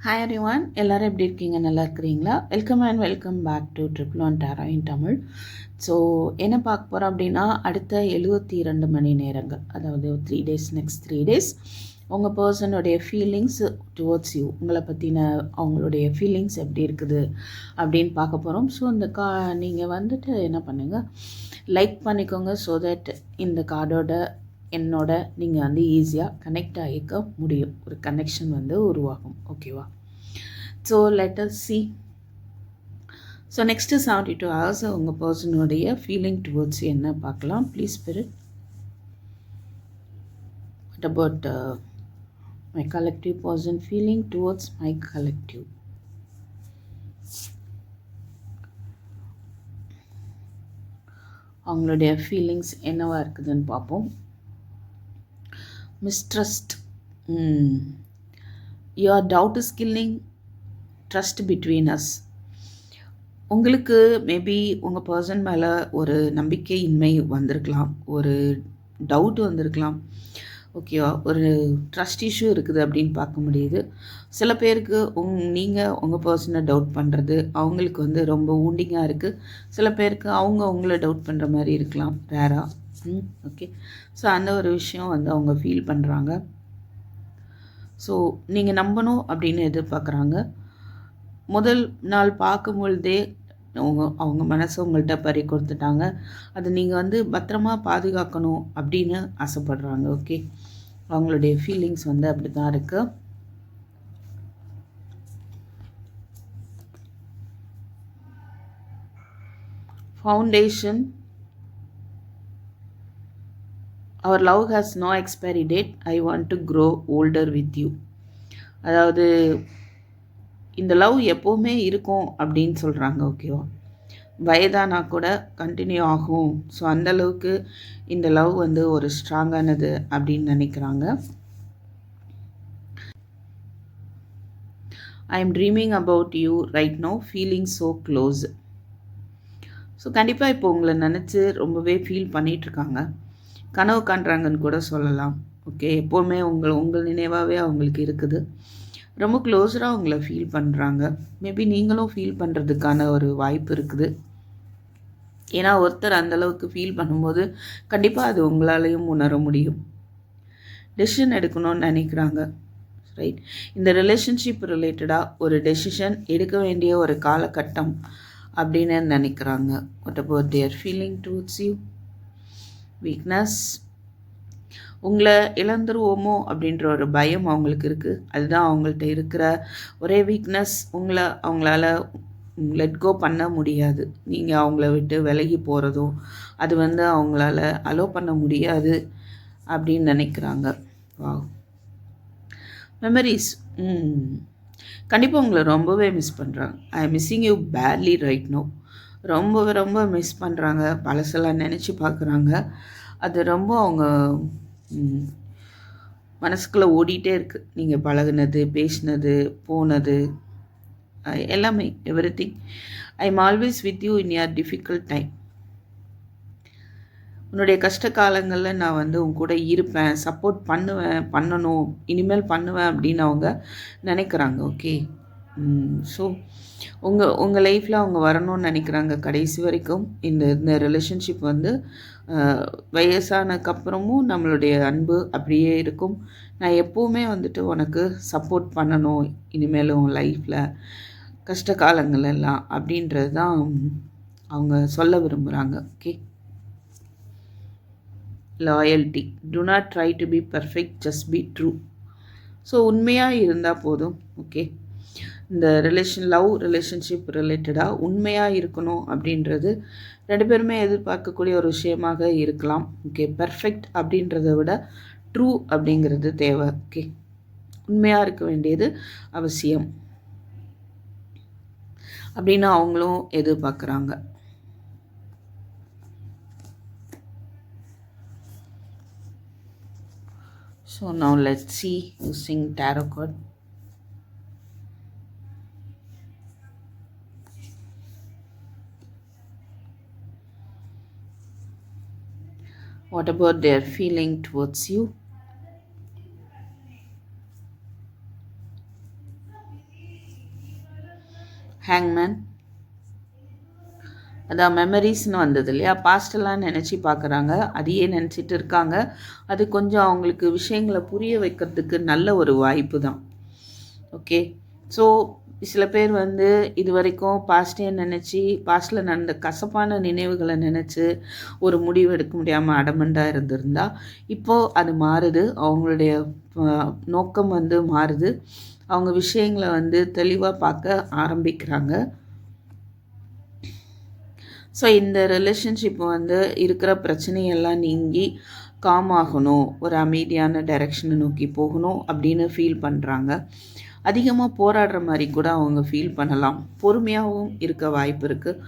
Hi everyone எல்லோரும் எப்படி இருக்கீங்க? நல்லா இருக்கிறீங்களா? Welcome and welcome back to triple one Dera in Tamil so என்ன பார்க்க போகிறோம் அப்படின்னா அடுத்த எழுபத்தி இரண்டு மணி நேரங்கள் அதாவது three days next three days உங்கள் பர்சனுடைய ஃபீலிங்ஸ் டுவர்ட்ஸ் யூ உங்களை பற்றின அவங்களுடைய ஃபீலிங்ஸ் எப்படி இருக்குது அப்படின்னு பார்க்க போகிறோம் ஸோ இந்த கா நீங்கள் வந்துட்டு என்ன பண்ணுங்கள் லைக் பண்ணிக்கோங்க ஸோ தட் இந்த கார்டோட என்னோட நீங்கள் வந்து ஈஸியாக கனெக்ட் ஆகிக்க முடியும். ஒரு கனெக்ஷன் வந்து உருவாகும். ஓகேவா so let us see so next seventy two hours உங்கள் பர்சனுடைய ஃபீலிங் டுவர்ட்ஸ் என்ன பார்க்கலாம். Please spirit what about my collective person feeling towards my collective அவங்களுடைய ஃபீலிங்ஸ் என்னவாக இருக்குதுன்னு பார்ப்போம். Mistrust your doubt is killing trust between us உங்களுக்கு maybe உங்கள் பர்சன் மேலே ஒரு நம்பிக்கையின்மை வந்திருக்கலாம். ஒரு டவுட் வந்திருக்கலாம். ஓகேவா ஒரு ட்ரஸ்ட் இஷ்யூ இருக்குது அப்படின்னு பார்க்க முடியுது. சில பேருக்கு உங் நீங்கள் உங்கள் பர்சனை டவுட் பண்ணுறது அவங்களுக்கு வந்து ரொம்ப ஊண்டிங்காக இருக்குது சில பேருக்கு அவங்க உங்களை டவுட் பண்ணுற மாதிரி இருக்கலாம். ரேராக ஓகே ஸோ அந்த ஒரு விஷயம் வந்து அவங்க ஃபீல் பண்ணுறாங்க ஸோ நீங்கள் நம்பணும் அப்படின்னு எதிர்பார்க்குறாங்க. முதல் நாள் பார்க்கும் பொழுதே அவங்க அவங்க மனசை உங்கள்கிட்ட பறி கொடுத்துட்டாங்க. அதை நீங்கள் வந்து பத்திரமா பாதுகாக்கணும் அப்படின்னு ஆசைப்படுறாங்க ஓகே அவங்களுடைய ஃபீலிங்ஸ் வந்து அப்படி தான் இருக்குது foundation our love has no expiry date I want to grow older with you அதாவது இந்த லவ் எப்போவுமே இருக்கும் அப்படின்னு சொல்கிறாங்க ஓகேவா வயதானா கூட கண்டினியூ ஆகும். ஸோ அந்தளவுக்கு இந்த லவ் வந்து ஒரு ஸ்ட்ராங்கானது அப்படின்னு நினைக்கிறாங்க. I am dreaming about you right no feeling so close so கண்டிப்பாக இப்போ உங்களை நினச்சி ரொம்பவே ஃபீல் பண்ணிகிட்ருக்காங்க கனவு காண்றாங்கன்னு கூட சொல்லலாம். ஓகே எப்போவுமே உங்கள் உங்கள் நினைவாகவே அவங்களுக்கு இருக்குது. ரொம்ப க்ளோஸராக அவங்கள ஃபீல் பண்ணுறாங்க மேபி நீங்களும் ஃபீல் பண்ணுறதுக்கான ஒரு வாய்ப்பு இருக்குது. ஏன்னா ஒருத்தர் அந்தளவுக்கு ஃபீல் பண்ணும்போது கண்டிப்பாக அது உங்களாலையும் உணர முடியும். டெசிஷன் எடுக்கணும்னு நினைக்கிறாங்க. ரைட் இந்த ரிலேஷன்ஷிப் ரிலேட்டடாக ஒரு டெசிஷன் எடுக்க வேண்டிய ஒரு காலகட்டம் அப்படின்னு நினைக்கிறாங்க. What about their feeling towards you weakness உங்களை இழந்துருவோமோ அப்படின்ற ஒரு பயம் அவங்களுக்கு இருக்குது அதுதான் அவங்கள்ட்ட இருக்கிற ஒரே வீக்னஸ் உங்களை அவங்களால லெட் கோ பண்ண முடியாது. நீங்கள் அவங்கள விட்டு விலகி போகிறதும் அது வந்து அவங்களால அலோ பண்ண முடியாது அப்படின்னு நினைக்கிறாங்க. வா மெமரிஸ் கண்டிப்பாக உங்களை ரொம்பவே மிஸ் பண்ணுறாங்க I missing you badly right no ரொம்ப ரொம்ப மிஸ் பண்ணுறாங்க பழசெல்லாம் நினச்சி பார்க்குறாங்க அது ரொம்ப அவங்க மனசுக்குள்ளே ஓடிட்டே இருக்குது நீங்கள் பழகுனது பேசினது போனது எல்லாமே everything I am always with you in your difficult time உன்னுடைய கஷ்ட காலங்களில் நான் வந்து உன் கூட இருப்பேன். சப்போர்ட் பண்ணுவேன் பண்ணணும் இனிமேல் பண்ணுவேன் அப்படின்னு அவங்க நினைக்கிறாங்க. ஓகே ஸோ உங்கள் உங்கள் லைஃப்பில் அவங்க வரணும்னு நினைக்கிறாங்க கடைசி வரைக்கும். இந்த இந்த ரிலேஷன்ஷிப் வந்து வயசானதுக்கப்புறமும் நம்மளுடைய அன்பு அப்படியே இருக்கும். நான் எப்போவுமே வந்துட்டு உனக்கு சப்போர்ட் பண்ணணும் இனிமேல் உன் லைஃப்பில் கஷ்ட காலங்கள் எல்லாம் அப்படின்றது தான் அவங்க சொல்ல விரும்புகிறாங்க okay loyalty do not try to be perfect just be true so உண்மையாக இருந்தால் போதும் ஓகே இந்த ரிலேஷன் லவ் ரிலேஷன்ஷிப் ரிலேட்டடாக உண்மையாக இருக்கணும் அப்படின்றது ரெண்டு பேருமே எதிர்பார்க்கக்கூடிய ஒரு விஷயமாக இருக்கலாம். ஓகே பர்ஃபெக்ட் அப்படின்றத விட ட்ரூ அப்படிங்கிறது தேவை. ஓகே உண்மையாக இருக்க வேண்டியது அவசியம். அப்படின்னு அவங்களும் எதிர்பார்க்குறாங்க. So now let see using tarot card What about their feeling towards you? ஹேங்மேன் அதான் மெமரிஸ்னு வந்தது இல்லையா? பாஸ்டெல்லாம் நினச்சி பார்க்குறாங்க. அதையே நினச்சிட்டு இருக்காங்க. அது கொஞ்சம் அவங்களுக்கு விஷயங்களை புரிய வைக்கிறதுக்கு நல்ல ஒரு வாய்ப்பு தான். ஓகே ஸோ சில பேர் வந்து இது வரைக்கும் பாஸ்டே நினச்சி பாஸ்டில் நடந்த கசப்பான நினைவுகளை நினச்சி ஒரு முடிவு எடுக்க முடியாமல் அடமண்டாக இருந்திருந்தா இப்போது அது மாறுது. அவங்களுடைய நோக்கம் வந்து மாறுது. அவங்க விஷயங்களை வந்து தெளிவாக பார்க்க ஆரம்பிக்கிறாங்க. ஸோ இந்த ரிலேஷன்ஷிப் வந்து இருக்கிற பிரச்சனையெல்லாம் நீங்கி காம் ஆகணும். ஒரு அமைதியான டைரெக்ஷனை நோக்கி போகணும் அப்படின்னு ஃபீல் பண்ணுறாங்க அதிகமாக போராடுற மாதிரி கூட அவங்க ஃபீல் பண்ணலாம். பொறுமையாகவும் இருக்க வாய்ப்பு இருக்குது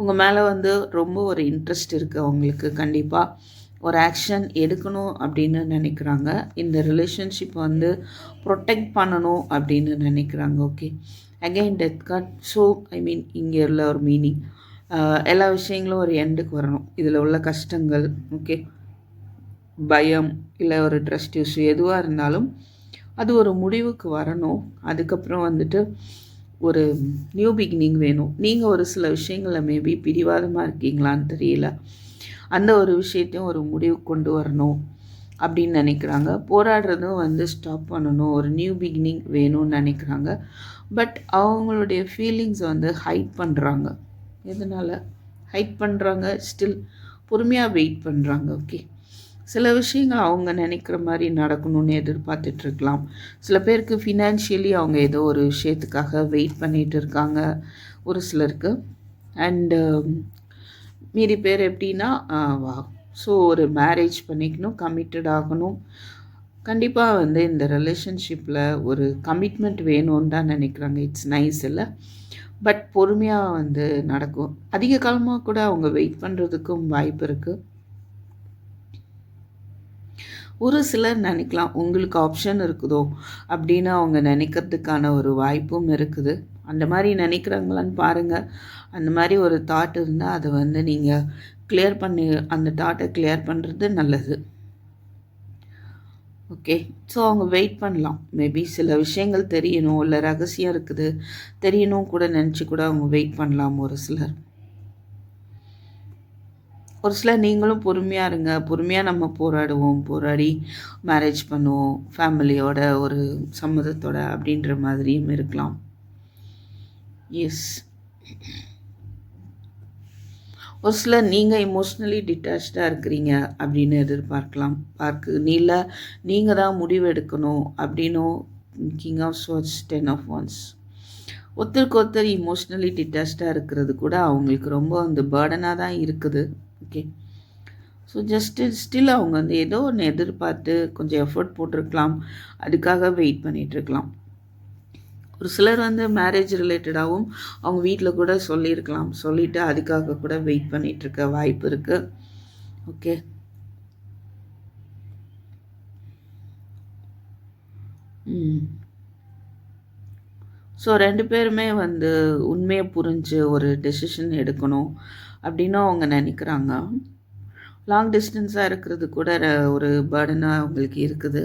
உங்கள் மேலே வந்து ரொம்ப ஒரு இன்ட்ரெஸ்ட் இருக்குது அவங்களுக்கு. கண்டிப்பாக ஒரு ஆக்ஷன் எடுக்கணும் அப்படின்னு நினைக்கிறாங்க. இந்த ரிலேஷன்ஷிப் வந்து ப்ரொடெக்ட் பண்ணணும் அப்படின்னு நினைக்கிறாங்க. Okay again death card so I mean இங்கே உள்ள ஒரு மீனிங் எல்லா விஷயங்களும் ஒரு எண்டுக்கு வரணும். இதில் உள்ள கஷ்டங்கள் ஓகே பயம் இல்லை ஒரு ட்ரஸ்ட் இஷ்யூ எதுவாக இருந்தாலும் அது ஒரு முடிவுக்கு வரணும். அதுக்கப்புறம் வந்துட்டு ஒரு நியூ பிகினிங் வேணும். நீங்கள் ஒரு சில விஷயங்களில் மேபி பிடிவாதமாக இருக்கீங்களான்னு தெரியல. அந்த ஒரு விஷயத்தையும் ஒரு முடிவு கொண்டு வரணும் அப்படின்னு நினைக்கிறாங்க. போராடுறதும் வந்து ஸ்டாப் பண்ணணும். ஒரு நியூ பிகினிங் வேணும்னு நினைக்கிறாங்க. பட் அவங்களுடைய ஃபீலிங்ஸ் வந்து ஹைட் பண்ணுறாங்க எதனால்? ஹைட் பண்ணுறாங்க ஸ்டில் பொறுமையாக வெயிட் பண்ணுறாங்க ஓகே சில விஷயங்கள் அவங்க நினைக்கிற மாதிரி நடக்கணும்னு எதிர்பார்த்துட்ருக்கலாம். சில பேருக்கு ஃபினான்ஷியலி அவங்க ஏதோ ஒரு விஷயத்துக்காக வெயிட் பண்ணிகிட்டு இருக்காங்க ஒரு சிலருக்கு. அண்டு um, மீதி பேர் எப்படின்னா வா ஸோ ஒரு மேரேஜ் பண்ணிக்கணும் கமிட்டட் ஆகணும். கண்டிப்பாக வந்து இந்த ரிலேஷன்ஷிப்பில் ஒரு கமிட்மெண்ட் வேணும்னு தான் நினைக்கிறாங்க. இட்ஸ் நைஸ் இல்லை. பட் பொறுமையாக வந்து நடக்கும். அதிக காலமாக கூட அவங்க வெயிட் பண்ணுறதுக்கும் வாய்ப்பு இருக்குது ஒரு சிலர் நினைக்கலாம் உங்களுக்கு ஆப்ஷன் இருக்குதோ அப்படின்னு அவங்க நினைக்கிறதுக்கான ஒரு வாய்ப்பும் இருக்குது. அந்த மாதிரி நினைக்கிறாங்களான்னு பாருங்கள் அந்த மாதிரி ஒரு தாட் இருந்தால் அதை வந்து நீங்கள் கிளியர் பண்ணி அந்த தாட்டை கிளியர் பண்ணுறது நல்லது. ஓகே ஸோ அவங்க வெயிட் பண்ணலாம். மேபி சில விஷயங்கள் தெரியணும் இல்லை ரகசியம் இருக்குது. தெரியணும் கூட நினச்சி கூட அவங்க வெயிட் பண்ணலாம் ஒரு சிலர். ஒரு சில நீங்களும் பொறுமையாக இருங்க. பொறுமையாக நம்ம போராடுவோம். போராடி மேரேஜ் பண்ணுவோம். ஃபேமிலியோட ஒரு சம்மதத்தோட அப்படின்ற மாதிரியும் இருக்கலாம். எஸ் ஒரு சிலர் நீங்கள் இமோஷ்னலி டிட்டாச்சாக இருக்கிறீங்க அப்படின்னு எதிர்பார்க்கலாம். பார்க்கு நீல நீங்கள் தான் முடிவு எடுக்கணும் அப்படின்னும் king of swords ten of wands ஒருத்தருக்கு ஒருத்தர் இமோஷ்னலி டிட்டாச்சாக இருக்கிறது கூட அவங்களுக்கு ரொம்ப அந்த பேர்டனாக தான் இருக்குது. ஓகே ஸோ ஜஸ்ட்டு ஸ்டில் அவங்க வந்து ஏதோ ஒன்று எதிர்பார்த்து கொஞ்சம் எஃபர்ட் போட்டிருக்கலாம். அதுக்காக வெயிட் பண்ணிகிட்ருக்கலாம் ஒரு சிலர் வந்து மேரேஜ் ரிலேட்டடாகவும் அவங்க வீட்டில் கூட சொல்லியிருக்கலாம். சொல்லிவிட்டு அதுக்காக கூட வெயிட் பண்ணிகிட்ருக்க வாய்ப்பு இருக்குது ஓகே ம் hmm. ஸோ ரெண்டு பேருமே வந்து உண்மையை புரிஞ்சு ஒரு டெசிஷன் எடுக்கணும் அப்படின்னு அவங்க நினைக்கிறாங்க. லாங் டிஸ்டன்ஸாக இருக்கிறது கூட ஒரு பேர்டனாக அவங்களுக்கு இருக்குது.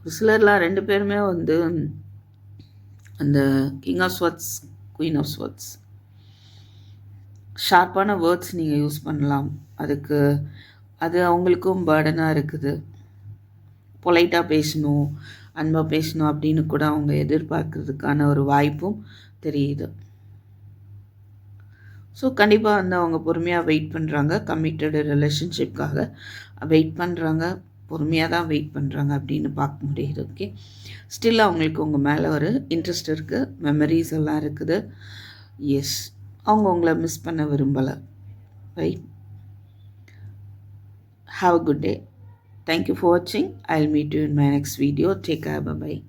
ஒரு சிலர்லாம் ரெண்டு பேருமே வந்து அந்த king of swords queen of swords ஷார்ப்பான words நீங்கள் யூஸ் பண்ணலாம். அதுக்கு அது அவங்களுக்கும் பேர்டனாக இருக்குது. பொலைட்டாக பேசணும் அன்பாக பேசணும் அப்படின்னு கூட அவங்க எதிர்பார்க்கறதுக்கான ஒரு வாய்ப்பும் தெரியுது. ஸோ கண்டிப்பாக வந்து அவங்க பொறுமையாக வெயிட் பண்ணுறாங்க கமிட்டடு ரிலேஷன்ஷிப்காக வெயிட் பண்ணுறாங்க பொறுமையாக தான் வெயிட் பண்ணுறாங்க அப்படின்னு பார்க்க முடியுது ஓகே ஸ்டில் அவங்களுக்கு உங்கள் மேலே ஒரு இன்ட்ரெஸ்ட் இருக்குது மெமரிஸ் எல்லாம் இருக்குது. எஸ் அவங்க உங்களை மிஸ் பண்ண விரும்பலை. Right have a good day. Thank you for watching. I'll meet you in my next video. Take care. Bye bye